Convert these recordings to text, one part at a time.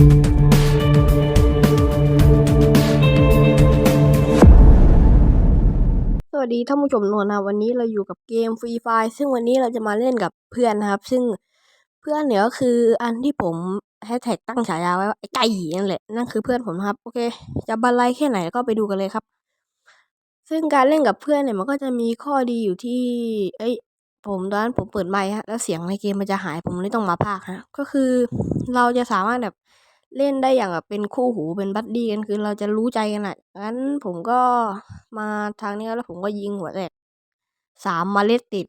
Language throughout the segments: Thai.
สวัสดีท่านผู้ชมทุนนะวันนี้เราอยู่กับเกม Free Fire ซึ่งวันนี้เราจะมาเล่นกับเพื่อนนะครับ ซึ่งเพื่อนเนี่ยก็คืออันที่ผมแฮชแท็กตั้งฉายาไว้ว่าไอ้ไก่นั่นแหละนั่นคือเพื่อนผมครับ โอเค จะบันไลแค่ไหนก็ไปดูกันเลยครับ ซึ่งการเล่นกับเพื่อนเนี่ยมันก็จะมีข้อดีอยู่ที่ เอ้ยผมตอนนั้นผมเปิดไมค์ฮะแล้วเสียงในเกมมันจะหายผมเลยต้องมาพากฮะก็คือเราจะสามารถแบบ เล่นได้อย่างแบบเป็นคู่หูเป็นบัดดี้กันคือเราจะรู้ใจกันอะงั้นผมก็มาทางนี้แล้วผมก็ยิงหัวแตกสามมาเล็ดติด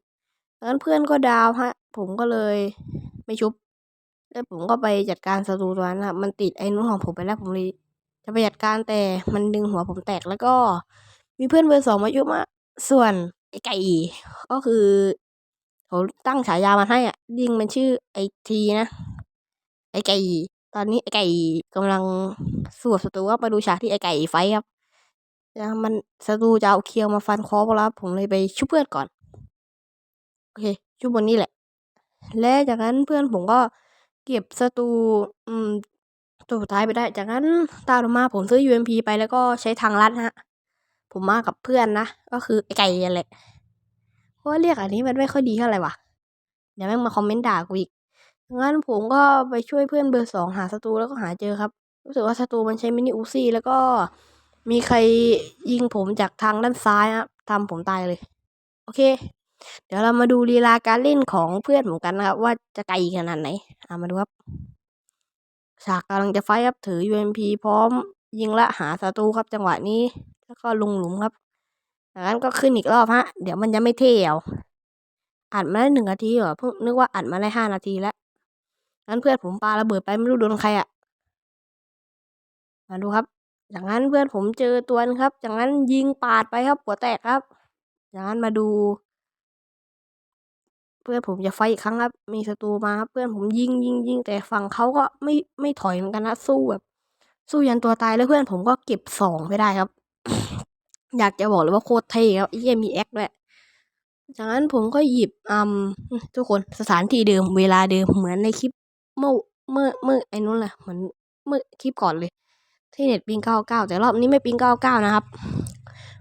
งั้นเพื่อนก็ดาวฮะ ผมก็เลยไม่ชุบ แล้วผมก็ไปจัดการศัตรูตัวนั้นครับมันติดไอ้นู้นของผมไปแล้วผมเลยจะไปจัดการแต่มันดึงหัวผมแตกแล้วก็มีเพื่อนเบอร์สองมายุมาส่วนไอ้ไก่ก็คือผมตั้งฉายามันให้อะยิงมันชื่อไอทีนะไอไก่ ตอนนี้ไอไก่กำลังสู้กับศัตรูครับมาดูฉากที่ไอไก่ไฟครับแล้วมันศัตรูจะเอาเคียวมาฟันคอพวกเราผมเลยไปชุบเพื่อนก่อน โอเค ชุบบนนี้แหละ และจากนั้นเพื่อนผมก็เก็บศัตรูอืมตัวสุดท้ายไปได้ จากนั้นตามมาผมซื้อ UMP ไปแล้วก็ใช้ทางลัดฮะ ผมมากับเพื่อนนะ ก็คือไอไก่นั่นแหละเพราะเรียกอันนี้มันไม่ค่อยดีเท่าไหร่วะเดี๋ยวแม่งมาคอมเมนต์ด่ากูอีก งั้นผมก็ไปช่วยเพื่อนเบอร์สองหาศัตรูแล้วก็หาเจอครับ รู้สึกว่าศัตรูมันใช้มินิอูซี่แล้วก็มีใครยิงผมจากทางด้านซ้ายครับทำผมตายเลย โอเค เดี๋ยวเรามาดูลีลาการเล่นของเพื่อนผมกันนะครับ ว่าจะไกลขนาดไหนอามาดูครับฉากกำลังจะไฟครับถือ UMP พร้อมยิงละหาศัตรูครับจังหวะนี้ แล้วก็ลงหลุมครับจากนั้นก็ขึ้นอีกรอบฮะ เดี๋ยวมันจะไม่เท่เอาอัดมาได้หนึ่งนาทีเหรอเพิ่งนึกว่าอัดมาได้ห้านาทีแล้ว งั้นเพื่อนผมปาระเบิดไปไม่รู้โดนใครอะ่ะมาดูครับจากนั้นเพื่อนผมเจอตัวนครับจากนั้นยิงปาดไปครับหัวแตกครับจากนั้นมาดู เพื่อนผมจะไฟอีกครั้งครับ มีศัตรูมาครับ เพื่อนผมยิงยิงยิงแต่ฝั่งเขาก็ไม่ไม่ถอยเหมือนกันนะสู้แบบ สู้ยันตัวตายแล้วเพื่อนผมก็เก็บสองไปได้ครับ อยากจะบอกเลยว่าโคตรเท่ครับไอ้เหี้ยมีแอคด้วยจากนั้นผมก็หยิบอืมทุกคนสถานที่เดิมเวลาเดิมเหมือนในคลิป เมื่อเมื่อเมื่อไอ้นู้นแหละเหมือนเมื่อคลิปก่อนเลย ที่เน็ตปิงเก้าเก้าแต่รอบนี้ไม่ปิงเก้าเก้านะครับ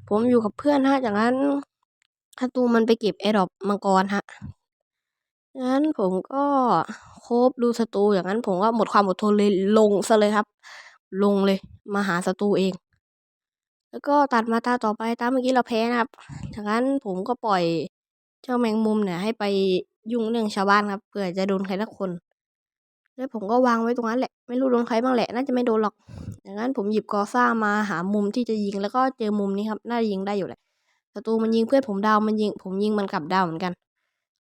ผมอยู่กับเพื่อนฮะจากนั้นศัตูมันไปเก็บแอร์ดรอปมังกรฮะงั้นผมก็โคบดูศัตรูอย่างนั้นผมก็หมดความอดทนเลยลงซะเลยครับ ลงเลยมาหาศัตรูเอง แล้วก็ตัดมาตาต่อไปตามเมื่อกี้เราแพ้นะครับจากนั้นผมก็ปล่อยเจ้าแมงมุมเนี่ยให้ไปยุ่งเรื่องชาวบ้านครับเผื่อจะโดนใครสักคน แล้วผมก็วางไว้ตรงนั้นแหละ ไม่รู้โดนใครบ้างแหละ น่าจะไม่โดนหรอกจากนั้นผมหยิบกอซ่ามาหามุมที่จะยิง แล้วก็เจอมุมนี้ครับ น่าจะยิงได้อยู่แหละ ศัตรูมันยิงเพื่อนผมดาวมันยิง ผมยิงมันกลับดาวเหมือนกัน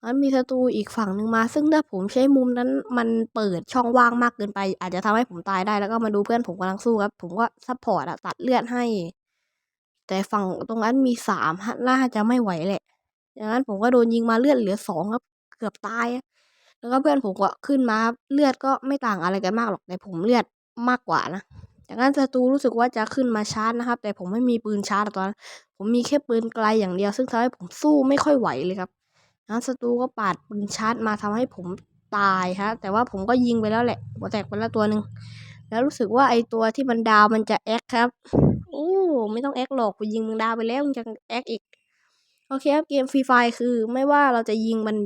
งั้นมีศัตรูอีกฝั่งหนึ่งมา ซึ่งถ้าผมใช้มุมนั้น มันเปิดช่องว่างมากเกินไป อาจจะทำให้ผมตายได้ แล้วก็มาดูเพื่อนผมกำลังสู้ครับ ผมก็ซัพพอร์ตอะตัดเลือดให้ แต่ฝั่งตรงนั้นมีสามน่าจะไม่ไหวแหละอย่างนั้นผมก็โดนยิงมาเลือดเหลือสองครับ เกือบตาย แล้วก็เพื่อนผมก็ขึ้นมาครับเลือดก็ไม่ต่างอะไรกันมากหรอกแต่ผมเลือดมากกว่านะจากนั้นศัตรูรู้สึกว่าจะขึ้นมาชาร์จนะครับ แต่ผมไม่มีปืนชาร์จตอนนั้นผมมีแค่ปืนไกลอย่างเดียว ซึ่งทำให้ผมสู้ไม่ค่อยไหวเลยครับนั้นศัตรูก็ปาดปืนชาร์จมาทำให้ผมตายฮะแต่ว่าผมก็ยิงไปแล้วแหละหัวแตกไปแล้วตัวหนึ่งแล้วรู้สึกว่าไอตัวที่มันดาวมันจะแอคครับโอ้ไม่ต้องแอคหรอกกูยิงมึงดาวไปแล้วมึงจะแอคอีกโอเคครับเกมฟรีไฟคือไม่ว่าเราจะยิงมัน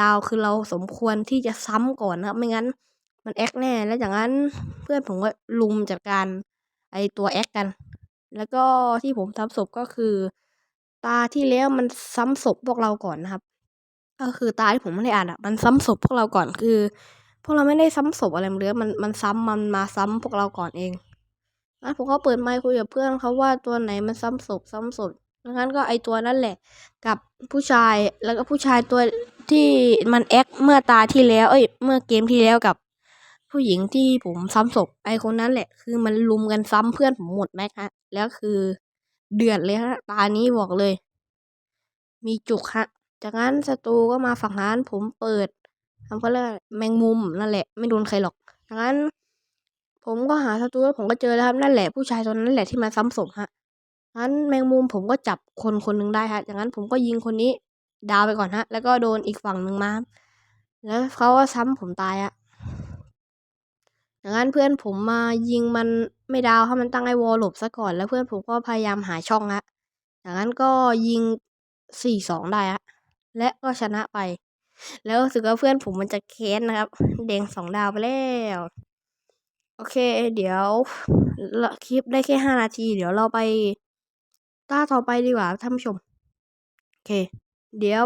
ดาวคือเราสมควรที่จะซ้ำก่อนนะครับ ไม่งั้น มันแอคแน่ แล้วจากนั้นเพื่อนผมก็ลุมจัดการไอตัวแอคกัน แล้วก็ที่ผมซ้ำศพก็คือ ตาที่แล้วมันซ้ำศพพวกเราก่อนนะครับ ก็คือตาที่ผมไม่ได้อ่านอะ มันซ้ำศพพวกเราก่อนคือ พวกเราไม่ได้ซ้ำศพอะไรเลย มันมันซ้ำมันมาซ้ำพวกเราก่อนเองแล้วผมก็เปิดไมค์คุยกับเพื่อนเขาว่าตัวไหนมันซ้ำศพซ้ำศพงั้นก็ไอตัวนั่นแหละ กับผู้ชายแล้วก็ผู้ชายตัว ที่มันแอคเมื่อตาที่แล้ว เอ้ย เมื่อเกมที่แล้วกับ ผู้หญิงที่ผมซ้ำศพไอคนนั้นแหละ คือมันลุมกันซ้ำเพื่อนผมหมดแม็กฮะ แล้วคือเดือดเลยฮะ ตานี้บอกเลย มีจุกฮะ จากนั้นศัตรูก็มาฝั่งนั้นผมเปิดทำเขาเรียแมงมุมนั่นแหละ ไม่โดนใครหรอกจากนั้น ผมก็หาศัตรูแล้วผมก็เจอแล้วครับนั่นแหละผู้ชายตัวนั้นแหละที่มาซ้ำศพฮะงั้นแมงมุมผมก็จับคนคนหนึ่งได้ฮะจากนั้นผมก็ยิงคนนี้ ดาวไปก่อนฮะ แล้วก็โดนอีกฝั่งหนึ่งมา แล้วเขาก็ซ้ำผมตายอะอย่างนั้นเพื่อนผมมายิงมันไม่ดาวให้มันตั้งไอ้วอลหลบซะก่อน แล้วเพื่อนผมก็พยายามหาช่องฮะอย่างนั้นก็ยิงสี่สองได้ฮะ และก็ชนะไป แล้วสึกว่าเพื่อนผมมันจะแค้นนะครับแดงสองดาวไปแล้ว โอเค เดี๋ยวคลิปได้แค่ห้านาที เดี๋ยวเราไปต้าต่อไปดีกว่าท่านผู้ชม โอเค เดี๋ยว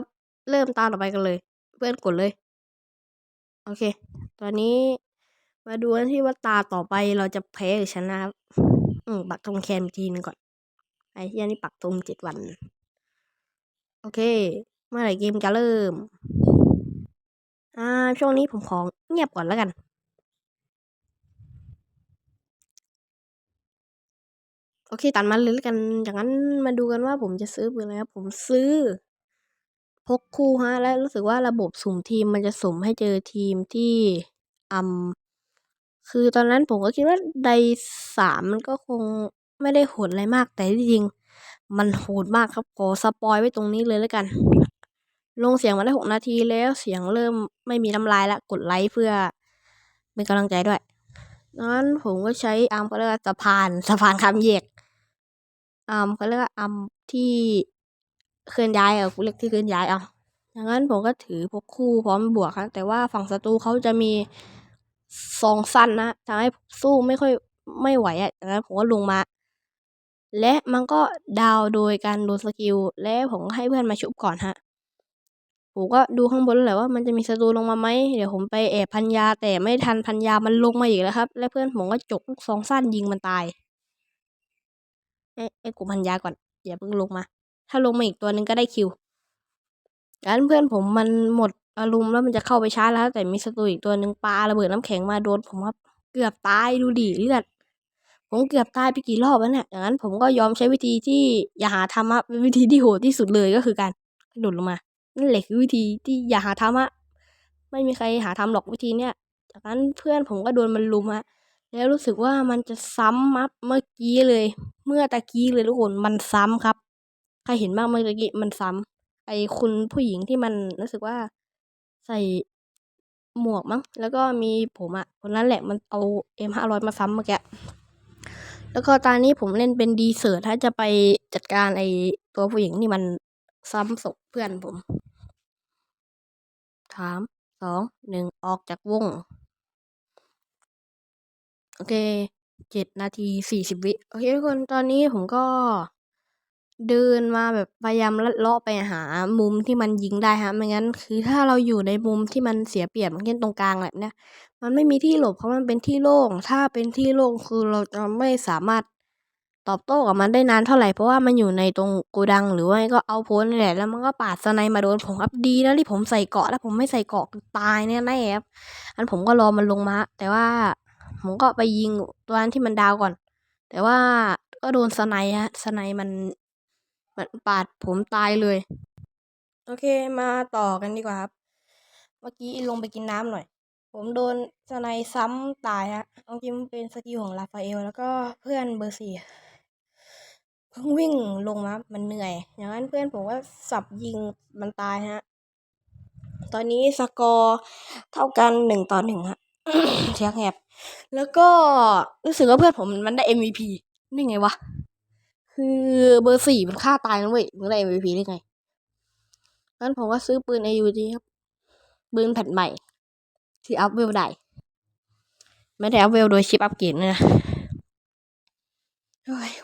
เริ่มตาต่อไปกันเลย เพื่อนกดเลย โอเค ตอนนี้มาดูกันที่ว่าตาต่อไปเราจะแพ้หรือชนะครับ อืมปักธงแคนอีกทีนึงก่อน ไอ้ที่นี่ปักธงเจ็ดวัน โอเค เมื่อไหร่เกมจะเริ่ม อ่า ช่วงนี้ผมของเงียบก่อนแล้วกันโอเคตัดมันเลยแล้วกัน จากนั้นมาดูกันว่าผมจะซื้อปืนอะไรครับ ผมซื้อ พกคู่ฮะ และรู้สึกว่าระบบสุ่มทีมมันจะสุ่มให้เจอทีมที่อืมคือตอนนั้นผมก็คิดว่าไดสามมันก็คงไม่ได้โหดอะไรมากแต่จริง มันโหดมากครับขอสปอยไว้ตรงนี้เลยแล้วกัน ลงเสียงมาได้หกนาทีแล้วเสียงเริ่มไม่มีน้ำลายละกดไลค์เพื่อเป็นกำลังใจด้วยนั้นผมก็ใช้อาร์มเขาเรียกว่าสะพานสะพานคำแยกอาร์มเขาเรียกว่าอาร์มที่ เคลื่อนย้ายอะกูเรียกที่เคลื่อนย้ายเอาดังนั้นผมก็ถือพกคู่พร้อมบวกครับแต่ว่าฝั่งศัตรูเขาจะมีซองสั้นนะทำให้สู้ไม่ค่อยไม่ไหวอะดังนั้นผมก็ลงมา และมันก็ดาวโดยการโดนสกิล และผมก็ให้เพื่อนมาชุบก่อนฮะผมก็ดูข้างบนแล้วแหละว่ามันจะมีศัตรูลงมาไหมเดี๋ยวผมไปแอบพันยาแต่ไม่ทันพันยามันลงมาอีกแล้วครับ และเพื่อนผมก็จกลูกซองสั้นยิงมันตายไอ้ไอ้กูพันยาก่อนอย่าเพิ่งลงมา ถ้าลงมาอีกตัวหนึ่งก็ได้คิวงั้นเพื่อนผมมันหมดอารมณ์แล้วมันจะเข้าไปชาร์จแล้ว แต่มีศัตรูอีกตัวหนึ่งปลาระเบิดน้ำแข็งมาโดนผมครับ เกือบตายดูดิเลือดผมเกือบตายไปกี่รอบแล้วเนี่ยอย่างนั้นผมก็ยอมใช้วิธีที่อย่าหาทำอะเป็นวิธีที่โหดที่สุดเลยก็คือการกระโดดลงมานั่นแหละคือวิธีที่อย่าหาทำอะไม่มีใครหาทำหรอกวิธีเนี้ยจากนั้นเพื่อนผมก็โดนมันลุมฮะแล้วรู้สึกว่ามันจะซ้ำมับเมื่อกี้เลย เมื่อตะกี้เลยทุกคนมันซ้ำครับ ใครเห็นบ้างเมื่อกี้มันซ้ำไอคุณผู้หญิงที่มันรู้สึกว่าใส่หมวกมั้ง แล้วก็มีผมอะคนนั้นแหละมันเอาเอ็มห้าร้อยมาซ้ำเมื่อกี้ แล้วก็ตอนนี้ผมเล่นเป็นดีเซอร์ถ้าจะไปจัดการไอตัวผู้หญิงที่มันซ้ำศพเพื่อนผมสามสองหนึ่งออกจากวง โอเคเจ็ดนาทีสี่สิบวิ โอเคทุกคนตอนนี้ผมก็ เดินมาแบบพยายามลัดเลาะไปหามุมที่มันยิงได้ฮะไม่งั้นคือถ้าเราอยู่ในมุมที่มันเสียเปรียบเช่นตรงกลางแบบเนี้ยมันไม่มีที่หลบเพราะมันเป็นที่โล่ง ถ้าเป็นที่โล่งคือเราจะไม่สามารถตอบโต้กับมันได้นานเท่าไหร่เพราะว่ามันอยู่ในตรงโกดังหรือว่าก็เอาโพสนี่แหละแล้วมันก็ปาดสไนมาโดนผมครับดีนะที่ผมใส่เกาะแล้วผมไม่ใส่เกาะตายแน่แน่ครับอันผมก็รอมันลงมา แต่ว่าผมก็ไปยิงตัวนั้นที่มันดาวก่อน แต่ว่าก็โดนสไนฮะสไนมัน มันปาดผมตายเลย โอเคมาต่อกันดีกว่าครับ เมื่อกี้ลงไปกินน้ำหน่อย ผมโดนสไนซ้ำตายฮะเอาจริงมันเป็นสกิลของลาฟาเอล แล้วก็เพื่อนเบอร์สี่เพิ่งวิ่งลงมา มันเหนื่อย อย่างนั้นเพื่อนผมก็สับยิงมันตายฮะ ตอนนี้สกอร์เท่ากันหนึ่งต่อหนึ่งฮะเทียงแหบแล้วก็รู้สึกว่าเพื่อนผมมันได้ MVP นี่ไงวะ คือเบอร์สี่มันฆ่าตายนะเว้ยมึงได้ MVP ได้ไงงั้นผมก็ซื้อปืน AUG ครับ ปืนแผ่นใหม่ ที่อัพเวลได้ ไม่ได้อัพเวลโดยชิปอัพเกรดนะ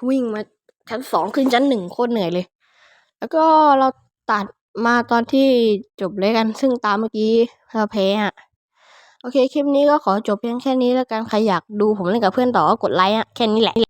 วิ่งมาชั้นสองขึ้นชั้นหนึ่งโคตรเหนื่อยเลย แล้วก็เราตัดมาตอนที่จบเลยกัน ซึ่งตามเมื่อกี้เราแพ้อะโอเค คลิปนี้ก็ขอจบเพียงแค่นี้แล้วกัน ใครอยากดูผมเล่นกับเพื่อนต่อก็กดไลค์อะแค่นี้แหละ